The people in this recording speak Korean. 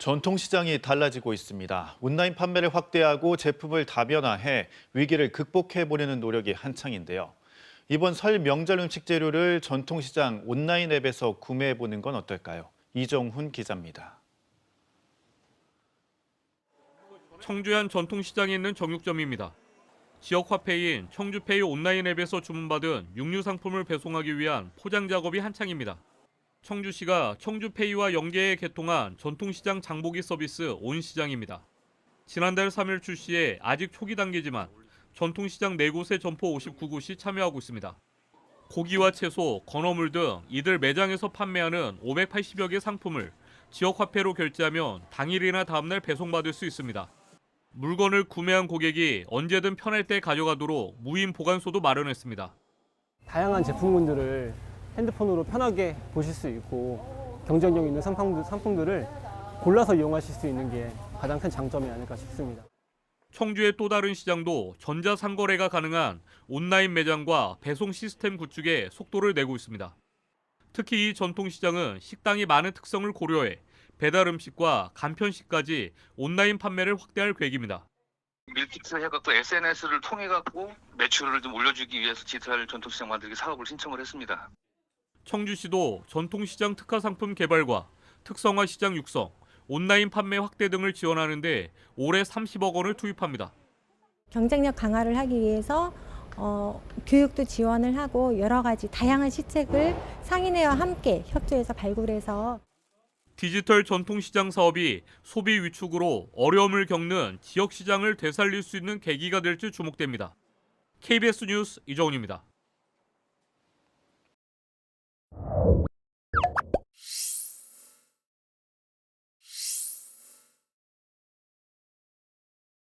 전통시장이 달라지고 있습니다. 온라인 판매를 확대하고 제품을 다변화해 위기를 극복해 보려는 노력이 한창인데요. 이번 설 명절 음식 재료를 전통시장 온라인 앱에서 구매해 보는 건 어떨까요? 이정훈 기자입니다. 청주현 전통시장에 있는 정육점입니다. 지역 화폐인 청주페이 온라인 앱에서 주문받은 육류 상품을 배송하기 위한 포장 작업이 한창입니다. 청주시가 청주페이와 연계해 개통한 전통시장 장보기 서비스 온시장입니다. 지난달 3일 출시해 아직 초기 단계지만 전통시장 4곳의 점포 59곳이 참여하고 있습니다. 고기와 채소, 건어물 등 이들 매장에서 판매하는 580여 개 상품을 지역 화폐로 결제하면 당일이나 다음날 배송받을 수 있습니다. 물건을 구매한 고객이 언제든 편할 때 가져가도록 무인 보관소도 마련했습니다. 다양한 제품군들을 핸드폰으로 편하게 보실 수 있고 경쟁력 있는 상품들, 상품들을 골라서 이용하실 수 있는 게 가장 큰 장점이 아닐까 싶습니다. 청주의 또 다른 시장도 전자상거래가 가능한 온라인 매장과 배송 시스템 구축에 속도를 내고 있습니다. 특히 이 전통시장은 식당이 많은 특성을 고려해 배달 음식과 간편식까지 온라인 판매를 확대할 계획입니다. 밀키트 해갖고 SNS를 통해 갖고 매출을 좀 올려주기 위해서 디지털 전통시장 만들기 사업을 신청을 했습니다. 청주시도 전통시장 특화 상품 개발과 특성화 시장 육성, 온라인 판매 확대 등을 지원하는데 올해 30억 원을 투입합니다. 경쟁력 강화를 하기 위해서 어, 교육도 지원을 하고 여러 가지 다양한 시책을 상인회와 함께 협조해서 발굴해서 디지털 전통시장 사업이 소비 위축으로 어려움을 겪는 지역 시장을 되살릴 수 있는 계기가 될지 주목됩니다. KBS 뉴스 이정훈입니다.